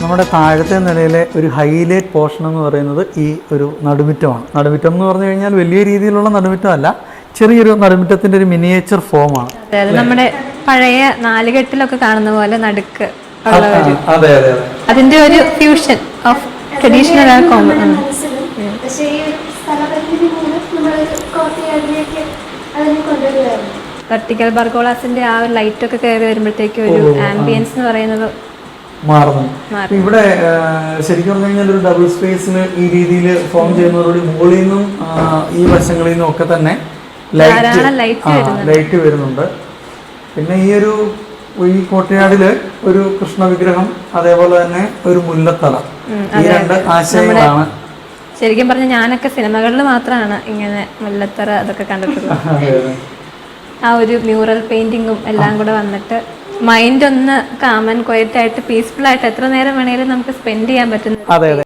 നമ്മുടെ താഴത്തെ നിലയിലെ ഒരു ഹൈലൈറ്റ് പോർഷൻ എന്ന് പറയുന്നത് ഈ ഒരു നടുമുറ്റമാണ്. നടുമുറ്റം എന്ന് പറഞ്ഞു കഴിഞ്ഞാൽ വലിയ രീതിയിലുള്ള നടുമുറ്റമല്ല ചെറിയൊരു നടുമുറ്റത്തിന്റെ ഒരു മിനിയേച്ചർ ഫോമാണ് അതായത് നമ്മുടെ പഴയ നാലുകെട്ടിലൊക്കെ കാണുന്ന പോലെ നടുക്ക് അതെ അതെ അതെ. അതിന്റെ ഒരു fusion of traditional common vertical ബർഗോളാസിന്റെ ആ ഒരു ലൈറ്റ് ഒക്കെ കയറി വരുമ്പോഴത്തേക്ക് ഒരു ആംബിയൻസ് എന്ന് പറയുന്നത് മാറുന്നു. ഇപ്പൊ ഇവിടെ ശരിക്കും പറഞ്ഞു കഴിഞ്ഞാൽ ഒരു ഡബിൾ സ്പേസിൽ ഈ രീതിയിൽ ഫോം ചെയ്യുന്നതോടുകൂടി മുകളിൽ നിന്നും ഈ വശങ്ങളിൽ നിന്നും ഒക്കെ തന്നെ ലൈറ്റ് ലൈറ്റ് വരുന്നുണ്ട്. പിന്നെ ഈ ഒരു ഈ കോട്ടയാടിൽ ഒരു കൃഷ്ണ വിഗ്രഹം അതേപോലെ തന്നെ ഒരു മുല്ലത്തല. ഈ രണ്ട് ആശയങ്ങളാണ്. ശരിക്കും പറഞ്ഞ ഞാനൊക്കെ സിനിമകളിൽ മാത്രമാണ് ഇങ്ങനെ മുല്ലത്തറ അതൊക്കെ കണ്ടിട്ടുള്ളത്. ആ ഒരു മ്യൂറൽ പെയിന്റിങ്ങും എല്ലാം കൂടെ വന്നിട്ട് മൈൻഡ് ഒന്ന് കാമൻ ക്വയറ്റ് ആയിട്ട് പീസ്ഫുൾ ആയിട്ട് എത്ര നേരം വേണേലും നമുക്ക് സ്പെൻഡ് ചെയ്യാൻ പറ്റുന്നു അതെ അതെ.